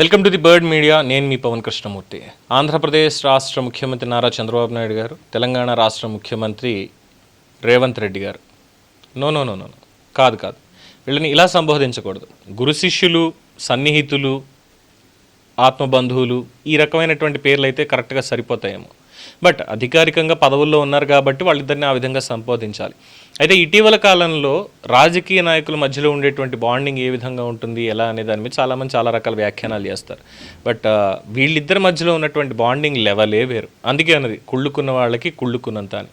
Welcome to the bird media నేను మీ పవన్ కృష్ణమూర్తి. ఆంధ్రప్రదేశ్ రాష్ట్ర ముఖ్యమంత్రి నారా చంద్రబాబు నాయుడు గారు తెలంగాణ రాష్ట్ర ముఖ్యమంత్రి రేవంత్ రెడ్డి గారు. నో నో నో నో కాదు కాదు. వీళ్ళని ఇలా సంబోధించకూడదు. గురు శిష్యులు సన్నిహితులు ఆత్మబంధువులు ఈ రకమైనటువంటి పేర్లు అయితే కరెక్ట్గా సరిపోతాయేమో. బట్ అధికారికంగా పదవుల్లో ఉన్నారు కాబట్టి వాళ్ళిద్దరిని ఆ విధంగా సంబోధించాలి. అయితే ఇటీవల కాలంలో రాజకీయ నాయకుల మధ్యలో ఉండేటువంటి బాండింగ్ ఏ విధంగా ఉంటుంది ఎలా అనే దాని మీద చాలామంది చాలా రకాల వ్యాఖ్యానాలు చేస్తారు. బట్ వీళ్ళిద్దరి మధ్యలో ఉన్నటువంటి బాండింగ్ లెవెలే వేరు. అందుకే అన్నది కుళ్ళుకున్న వాళ్ళకి కుళ్ళుకున్నంత అని.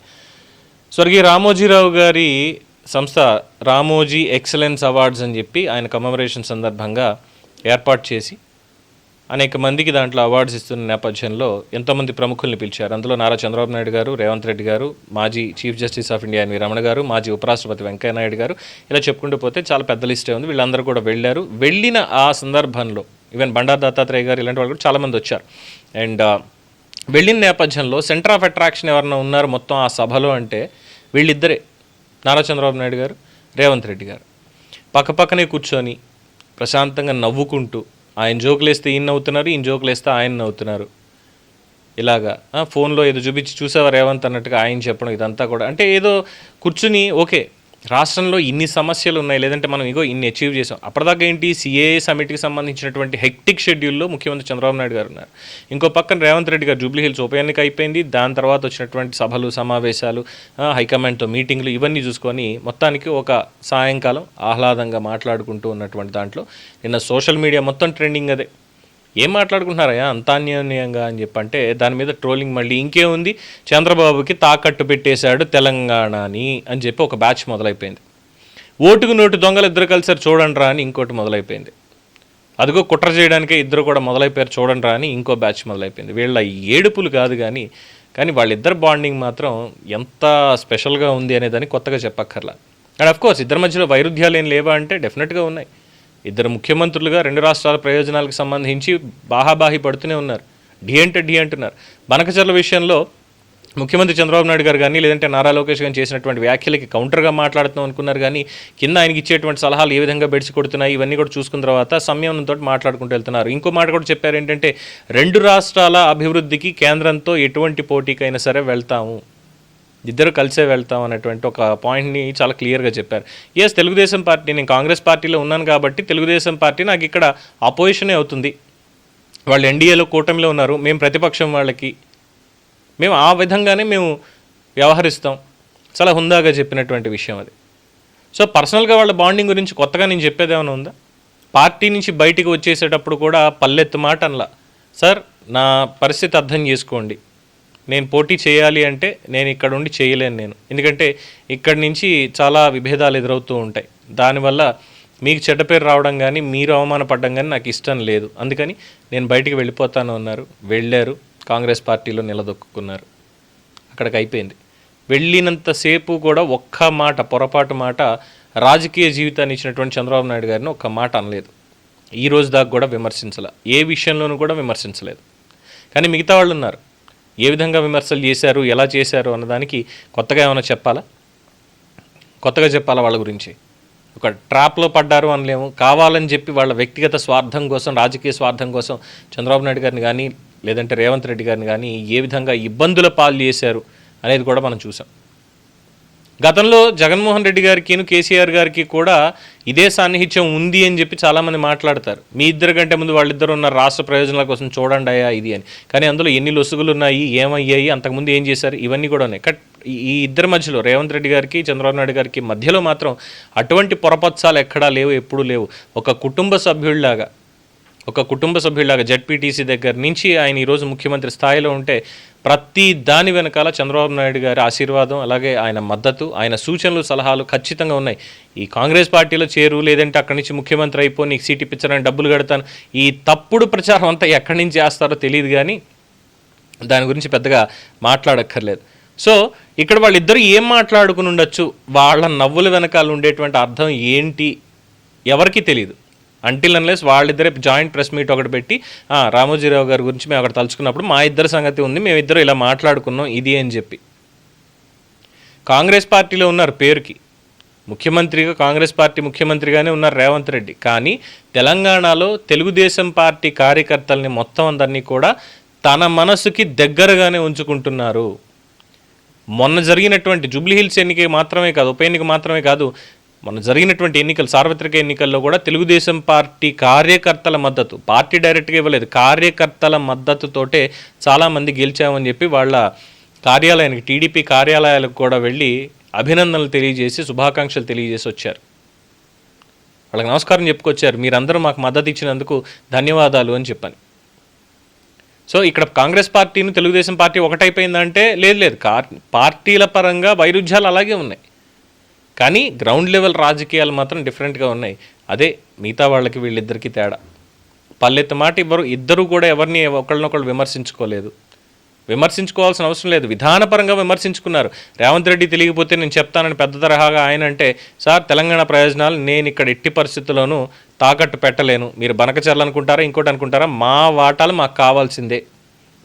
స్వర్గీయ రామోజీరావు గారి సంస్థ రామోజీ ఎక్సలెన్స్ అవార్డ్స్ అని చెప్పి ఆయన కమమరేషన్ సందర్భంగా ఏర్పాటు చేసి అనేక మందికి దాంట్లో అవార్డ్స్ ఇస్తున్న నేపథ్యంలో ఎంతోమంది ప్రముఖుల్ని పిలిచారు. అందులో నారా చంద్రబాబు నాయుడు గారు రేవంత్ రెడ్డి గారు మాజీ chief justice of India NV Ramana గారు మాజీ ఉపరాష్ట్రపతి వెంకయ్య నాయుడు గారు ఇలా చెప్పుకుంటూ పోతే చాలా పెద్ద లిస్టే ఉంది. వీళ్ళందరూ కూడా వెళ్ళారు. వెళ్ళిన ఆ సందర్భంలో ఈవెన్ బండారు దత్తాత్రేయ గారు ఇలాంటి వాళ్ళు కూడా చాలామంది వచ్చారు. అండ్ uh, వెళ్ళిన నేపథ్యంలో సెంటర్ ఆఫ్ అట్రాక్షన్ ఎవరైనా ఉన్నారు మొత్తం ఆ సభలో అంటే వీళ్ళిద్దరే నారా చంద్రబాబు నాయుడు గారు రేవంత్ రెడ్డి గారు. పక్కపక్కనే కూర్చొని ప్రశాంతంగా నవ్వుకుంటూ ఆయన జోకులు వేస్తే ఈయన నవ్వుతున్నారు ఈయన జోకులు వేస్తే ఆయన నవ్వుతున్నారు. ఇలాగా. ఆ, ఫోన్లో ఏదో చూపించి చూసావా రేవంత్ అన్నట్టుగా ఆయన చెప్పడం ఇదంతా కూడా. అంటే ఏదో కూర్చుని ఓకే రాష్ట్రంలో ఇన్ని సమస్యలు ఉన్నాయి లేదంటే మనం ఇగో ఇన్ని అచీవ్ చేసాం. అప్పటిదాకా ఏంటి సిఏఏ సమిట్కి సంబంధించినటువంటి హెక్టిక్ షెడ్యూల్లో ముఖ్యమంత్రి చంద్రబాబు నాయుడు గారు ఉన్నారు. ఇంకో పక్కన రేవంత్ రెడ్డి గారు జూబ్లీ హిల్స్ ఉప ఎన్నిక అయిపోయింది. దాని తర్వాత వచ్చినటువంటి సభలు సమావేశాలు హైకమాండ్తో మీటింగ్లు ఇవన్నీ చూసుకొని మొత్తానికి ఒక సాయంకాలం ఆహ్లాదంగా మాట్లాడుకుంటూ ఉన్నటువంటి దాంట్లో నిన్న సోషల్ మీడియా మొత్తం ట్రెండింగ్ అదే. ఏం మాట్లాడుకుంటున్నారయ్యా? అంత అన్యోన్యంగా అని చెప్పంటే దాని మీద ట్రోలింగ్ మళ్ళీ ఇంకేముంది? చంద్రబాబుకి తాకట్టు పెట్టేశాడు తెలంగాణని అని చెప్పి ఒక బ్యాచ్ మొదలైపోయింది. ఓటుకు నోటు దొంగలు ఇద్దరు కలిసారు చూడండి రా అని ఇంకోటి మొదలైపోయింది. అదిగో కుట్ర చేయడానికే ఇద్దరు కూడా మొదలైపోయారు చూడండి రా అని ఇంకో బ్యాచ్ మొదలైపోయింది. వీళ్ళ ఏడుపులు కాదు కానీ కానీ వాళ్ళిద్దరు బాండింగ్ మాత్రం ఎంత స్పెషల్గా ఉంది అనేదాన్ని కొత్తగా చెప్పక్కర్లా. అండ్ అఫ్కోర్స్ ఇద్దరి మధ్యలో వైరుధ్యాలు ఏం లేవా అంటే డెఫినెట్గా ఉన్నాయి. ఇద్దరు ముఖ్యమంత్రులుగా రెండు రాష్ట్రాల ప్రయోజనాలకు సంబంధించి బాహాబాహి పడుతూనే ఉన్నారు. ఢీ అంటే ఢీ అంటున్నారు. బనకచర్ల విషయంలో ముఖ్యమంత్రి చంద్రబాబు నాయుడు గారు కానీ లేదంటే నారా లోకేష్ గారు చేసినటువంటి వ్యాఖ్యలకి కౌంటర్గా మాట్లాడుతున్నాం అనుకున్నారు కానీ కింద ఆయనకి ఇచ్చేటువంటి సలహాలు ఏ విధంగా బెడిసి కొడుతున్నాయి ఇవన్నీ కూడా చూసుకున్న తర్వాత సంయమనంతో మాట్లాడుకుంటూ వెళ్తున్నారు. ఇంకో మాట కూడా చెప్పారు ఏంటంటే రెండు రాష్ట్రాల అభివృద్ధికి కేంద్రంతో ఎటువంటి పోటీకైనా సరే వెళ్తాము. ఇద్దరు కలిసే వెళ్తాం అనేటువంటి ఒక పాయింట్ని చాలా క్లియర్గా చెప్పారు. ఎస్ తెలుగుదేశం పార్టీ నేను కాంగ్రెస్ పార్టీలో ఉన్నాను కాబట్టి తెలుగుదేశం పార్టీ నాకు ఇక్కడ అపోజిషనే అవుతుంది. వాళ్ళు ఎన్డీఏలో కూటమిలో ఉన్నారు. మేము ప్రతిపక్షం వాళ్ళకి మేము ఆ విధంగానే మేము వ్యవహరిస్తాం. చాలా హుందాగా చెప్పినటువంటి విషయం అది. సో పర్సనల్గా వాళ్ళ బాండింగ్ గురించి కొత్తగా నేను చెప్పేది ఏమైనా ఉందా? పార్టీ నుంచి బయటికి వచ్చేసేటప్పుడు కూడా పల్లెత్తు మాట అనలా. సార్ నా పరిస్థితి అర్థం చేసుకోండి. నేను పోటీ చేయాలి అంటే నేను ఇక్కడ ఉండి చేయలేను నేను. ఎందుకంటే ఇక్కడి నుంచి చాలా విభేదాలు ఎదురవుతూ ఉంటాయి. దానివల్ల మీకు చెడ్డ పేరు రావడం కానీ మీరు అవమానపడడం కానీ నాకు ఇష్టం లేదు. అందుకని నేను బయటికి వెళ్ళిపోతాను అన్నారు. వెళ్ళారు. కాంగ్రెస్ పార్టీలో నిలదొక్కున్నారు. అక్కడికి అయిపోయింది. వెళ్ళినంతసేపు కూడా ఒక్క మాట పొరపాటు మాట రాజకీయ జీవితాన్ని ఇచ్చినటువంటి చంద్రబాబు నాయుడు గారిని ఒక్క మాట అనలేదు. ఈ రోజు దాకా కూడా విమర్శించలే. ఏ విషయంలోనూ కూడా విమర్శించలేదు. కానీ మిగతా వాళ్ళు ఉన్నారు. ఏ విధంగా విమర్శలు చేశారు ఎలా చేశారు అన్నదానికి కొత్తగా ఏమైనా చెప్పాలా? కొత్తగా చెప్పాలా వాళ్ళ గురించి? ఒక ట్రాప్లో పడ్డారు అనలేము. కావాలని చెప్పి వాళ్ళ వ్యక్తిగత స్వార్థం కోసం రాజకీయ స్వార్థం కోసం చంద్రబాబు నాయుడు గారిని కానీ లేదంటే రేవంత్ రెడ్డి గారిని కానీ ఏ విధంగా ఇబ్బందుల పాలు చేశారు అనేది కూడా మనం చూసాం. గతంలో జగన్మోహన్ రెడ్డి గారికి కేసీఆర్ గారికి కూడా ఇదే సాన్నిహిత్యం ఉంది అని చెప్పి చాలామంది మాట్లాడతారు. మీ ఇద్దరు కంటే ముందు వాళ్ళిద్దరు ఉన్న రాష్ట్ర ప్రయోజనాల కోసం చూడండి అయ్యా ఇది అని. కానీ అందులో ఎన్ని లొసుగులు ఉన్నాయి ఏమయ్యాయి అంతకుముందు ఏం చేశారు ఇవన్నీ కూడా ఉన్నాయి. కట్ ఈ- ఇద్దరి మధ్యలో రేవంత్ రెడ్డి గారికి చంద్రబాబు నాయుడు గారికి మధ్యలో మాత్రం అటువంటి పొరపత్సాలు ఎక్కడా లేవు ఎప్పుడూ లేవు. ఒక కుటుంబ సభ్యుడిలాగా ఒక కుటుంబ సభ్యులాగా జడ్పీటీసీ దగ్గర నుంచి ఆయన ఈరోజు ముఖ్యమంత్రి స్థాయిలో ఉంటే ప్రతి దాని వెనకాల చంద్రబాబు నాయుడు గారి ఆశీర్వాదం అలాగే ఆయన మద్దతు ఆయన సూచనలు సలహాలు ఖచ్చితంగా ఉన్నాయి. ఈ కాంగ్రెస్ పార్టీలో చేరు లేదంటే అక్కడి నుంచి ముఖ్యమంత్రి అయిపో నీకు సీట్ ఇప్పించడానికి డబ్బులు కడతాను. ఈ తప్పుడు ప్రచారం అంతా ఎక్కడి నుంచి చేస్తారో తెలియదు కానీ దాని గురించి పెద్దగా మాట్లాడక్కర్లేదు. సో ఇక్కడ వాళ్ళిద్దరూ ఏం మాట్లాడుకుని ఉండొచ్చు? వాళ్ళ నవ్వుల వెనకాల ఉండేటువంటి అర్థం ఏంటి? ఎవరికీ తెలియదు అంటిల్ అన్లెస్ వాళ్ళిద్దరే జాయింట్ ప్రెస్ మీట్ ఒకటి పెట్టి రామోజీరావు గారి గురించి మేము అక్కడ తలుచుకున్నప్పుడు మా ఇద్దరి సంగతి ఉంది మేమిద్దరు ఇలా మాట్లాడుకున్నాం ఇది అని చెప్పి. కాంగ్రెస్ పార్టీలో ఉన్నారు పేరుకి. ముఖ్యమంత్రిగా కాంగ్రెస్ పార్టీ ముఖ్యమంత్రిగానే ఉన్నారు రేవంత్ రెడ్డి. కానీ తెలంగాణలో తెలుగుదేశం పార్టీ కార్యకర్తల్ని మొత్తం అందరినీ కూడా తన మనసుకి దగ్గరగానే ఉంచుకుంటున్నారు. మొన్న జరిగినటువంటి జూబ్లీహిల్స్ ఎన్నిక మాత్రమే కాదు ఉప ఎన్నిక మాత్రమే కాదు మన జరిగినటువంటి ఎన్నికలు సార్వత్రిక ఎన్నికల్లో కూడా తెలుగుదేశం పార్టీ కార్యకర్తల మద్దతు పార్టీ డైరెక్ట్గా ఇవ్వలేదు కార్యకర్తల మద్దతుతోటే చాలామంది గెలిచామని చెప్పి వాళ్ళ కార్యాలయానికి టీడీపీ కార్యాలయాలకు కూడా వెళ్ళి అభినందనలు తెలియజేసి శుభాకాంక్షలు తెలియజేసి వచ్చారు. వాళ్ళకి నమస్కారం చెప్పుకొచ్చారు. మీరందరూ మాకు మద్దతు ఇచ్చినందుకు ధన్యవాదాలు అని చెప్పాను. సో ఇక్కడ కాంగ్రెస్ పార్టీని తెలుగుదేశం పార్టీ ఒకటైపోయిందంటే లేదు లేదు. కార్ పార్టీల పరంగా వైరుధ్యాలు అలాగే ఉన్నాయి. కానీ గ్రౌండ్ లెవెల్ రాజకీయాలు మాత్రం డిఫరెంట్గా ఉన్నాయి. అదే మిగతా వాళ్ళకి వీళ్ళిద్దరికీ తేడా. పల్లెత్త మాట ఇవ్వరు ఇద్దరు కూడా ఎవరిని ఒకళ్ళనొకళ్ళు విమర్శించుకోలేదు. విమర్శించుకోవాల్సిన అవసరం లేదు. విధానపరంగా విమర్శించుకున్నారు. రేవంత్ రెడ్డి తెలియకపోతే నేను చెప్తానని పెద్ద తరహాగా ఆయన అంటే సార్ తెలంగాణ ప్రయోజనాలు నేను ఇక్కడ ఎట్టి పరిస్థితుల్లోనూ తాకట్టు పెట్టలేను. మీరు బనకచర్లు అనుకుంటారా ఇంకోటి అనుకుంటారా? మా వాటాలు మాకు కావాల్సిందే.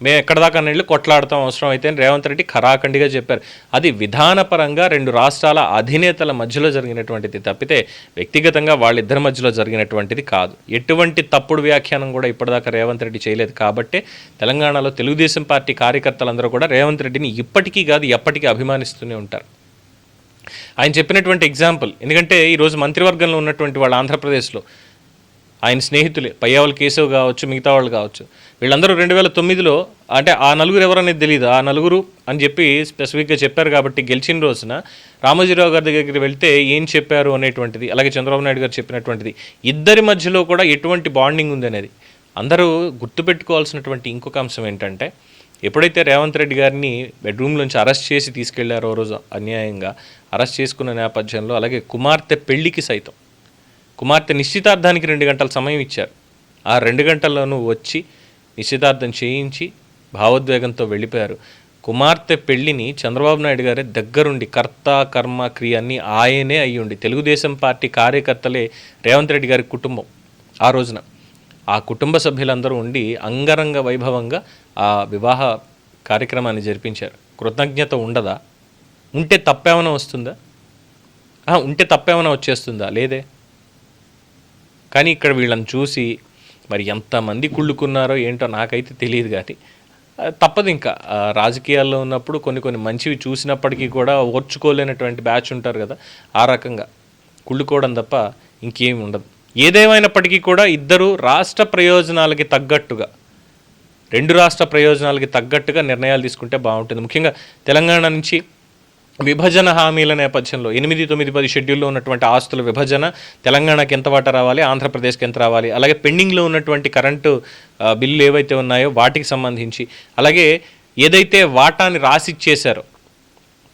మేము ఎక్కడ దాకా వెళ్ళి కొట్లాడతాం అవసరం అయితే అని రేవంత్ రెడ్డి ఖరాఖండిగా చెప్పారు. అది విధానపరంగా రెండు రాష్ట్రాల అధినేతల మధ్యలో జరిగినటువంటిది తప్పితే వ్యక్తిగతంగా వాళ్ళిద్దరి మధ్యలో జరిగినటువంటిది కాదు. ఎటువంటి తప్పుడు వ్యాఖ్యానం కూడా ఇప్పటిదాకా రేవంత్ రెడ్డి చేయలేదు కాబట్టే తెలంగాణలో తెలుగుదేశం పార్టీ కార్యకర్తలందరూ కూడా రేవంత్ రెడ్డిని ఇప్పటికీ కాదు ఎప్పటికీ అభిమానిస్తూనే ఉంటారు. ఆయన చెప్పినటువంటి ఎగ్జాంపుల్ ఎందుకంటే ఈరోజు మంత్రివర్గంలో ఉన్నటువంటి వాళ్ళు ఆంధ్రప్రదేశ్లో ఆయన స్నేహితులే పయ్యావుల కేశవ్ కావచ్చు మిగతా వాళ్ళు కావచ్చు. వీళ్ళందరూ రెండు వేల తొమ్మిదిలో అంటే ఆ నలుగురు ఎవరనేది తెలియదు ఆ నలుగురు అని చెప్పి స్పెసిఫిక్గా చెప్పారు కాబట్టి గెలిచిన రోజున రామోజీరావు గారి దగ్గరికి వెళ్తే ఏం చెప్పారు అనేటువంటిది అలాగే చంద్రబాబు నాయుడు గారు చెప్పినటువంటిది ఇద్దరి మధ్యలో కూడా ఎటువంటి బాండింగ్ ఉంది అనేది. అందరూ గుర్తుపెట్టుకోవాల్సినటువంటి ఇంకొక అంశం ఏంటంటే ఎప్పుడైతే రేవంత్ రెడ్డి గారిని బెడ్రూమ్లోంచి అరెస్ట్ చేసి తీసుకెళ్ళారో రోజు అన్యాయంగా అరెస్ట్ చేసుకున్న నేపథ్యంలో అలాగే కుమార్తె పెళ్ళికి సైతం. కుమార్తె నిశ్చితార్థానికి రెండు గంటల సమయం ఇచ్చారు. ఆ రెండు గంటల్లోనూ వచ్చి నిశ్చితార్థం చేయించి భావోద్వేగంతో వెళ్ళిపోయారు. కుమార్తె పెళ్ళిని చంద్రబాబు నాయుడు గారే దగ్గరుండి కర్త కర్మ క్రియ అన్నీ ఆయనే అయ్యుండి తెలుగుదేశం పార్టీ కార్యకర్తలే రేవంత్ రెడ్డి గారి కుటుంబం ఆ రోజున. ఆ కుటుంబ సభ్యులందరూ ఉండి అంగరంగ వైభవంగా ఆ వివాహ కార్యక్రమాన్ని జరిపించారు. కృతజ్ఞత ఉండదా? ఉంటే తప్పేమైనా వస్తుందా? ఉంటే తప్పేమైనా వచ్చేస్తుందా? లేదే. కానీ ఇక్కడ వీళ్ళని చూసి మరి ఎంతమంది కుళ్ళుకున్నారో ఏంటో నాకైతే తెలియదు కానీ తప్పదు ఇంకా. రాజకీయాల్లో ఉన్నప్పుడు కొన్ని కొన్ని మంచివి చూసినప్పటికీ కూడా ఓర్చుకోలేనటువంటి బ్యాచ్ ఉంటారు కదా ఆ రకంగా. కుళ్ళుకోవడం తప్ప ఇంకేం ఉండదు. ఏదేమైనప్పటికీ కూడా ఇద్దరు రాష్ట్ర ప్రయోజనాలకి తగ్గట్టుగా రెండు రాష్ట్ర ప్రయోజనాలకి తగ్గట్టుగా నిర్ణయాలు తీసుకుంటే బాగుంటుంది. ముఖ్యంగా తెలంగాణ నుంచి విభజన హామీల నేపథ్యంలో ఎనిమిది తొమ్మిది పది షెడ్యూల్లో ఉన్నటువంటి ఆస్తుల విభజన తెలంగాణకి ఎంత వాటా రావాలి ఆంధ్రప్రదేశ్కి ఎంత రావాలి అలాగే పెండింగ్లో ఉన్నటువంటి కరెంటు బిల్లు బిల్లులు ఏవైతే ఉన్నాయో వాటికి సంబంధించి అలాగే ఏదైతే వాటాని రాసిచ్చేశారో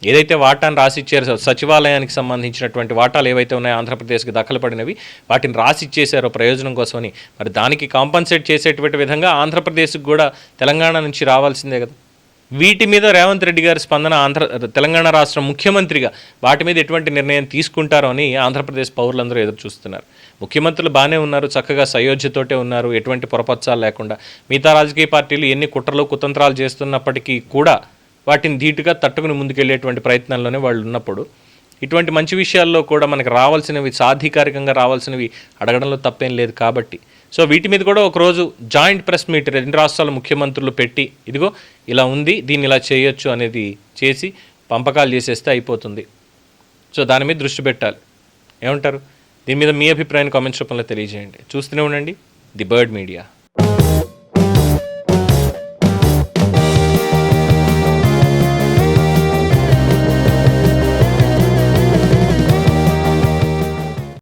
ఏదైతే వాటాను రాసిచ్చారో సచివాలయానికి సంబంధించినటువంటి వాటాలు ఏవైతే ఉన్నాయో ఆంధ్రప్రదేశ్కి దఖలు పడినవి వాటిని రాసిచ్చేశారో ప్రయోజనం కోసమని మరి దానికి కాంపన్సేట్ చేసేటువంటి విధంగా ఆంధ్రప్రదేశ్కి కూడా తెలంగాణ నుంచి రావాల్సిందే కదా. వీటి మీద రేవంత్ రెడ్డి గారి స్పందన ఆంధ్ర తెలంగాణ రాష్ట్ర ముఖ్యమంత్రిగా వాటి మీద ఎటువంటి నిర్ణయం తీసుకుంటారో అని ఆంధ్రప్రదేశ్ పౌరులందరూ ఎదురు చూస్తున్నారు ముఖ్యమంత్రులు బాగానే ఉన్నారు చక్కగా సయోధ్యతోటే ఉన్నారు ఎటువంటి పొరపచ్చాలు లేకుండా. మిగతా రాజకీయ పార్టీలు ఎన్ని కుట్రలు కుతంత్రాలు చేస్తున్నప్పటికీ కూడా వాటిని ధీటుగా తట్టుకుని ముందుకెళ్ళేటువంటి ప్రయత్నంలోనే వాళ్ళు ఉన్నప్పుడు ఇటువంటి మంచి విషయాల్లో కూడా మనకు రావాల్సినవి సాధికారికంగా రావాల్సినవి అడగడంలో తప్పేం లేదు కాబట్టి సో వీటి మీద కూడా ఒకరోజు జాయింట్ ప్రెస్ మీట్ రెండు రాష్ట్రాల ముఖ్యమంత్రులు పెట్టి ఇదిగో ఇలా ఉంది దీన్ని ఇలా చేయొచ్చు అనేది చేసి పంపకాలు చేసేస్తే అయిపోతుంది. సో దాని మీద దృష్టి పెట్టాలి. ఏమంటారు? దీని మీద మీ అభిప్రాయాన్ని కామెంట్స్ రూపంలో తెలియజేయండి. చూస్తూనే ఉండండి. The bird media.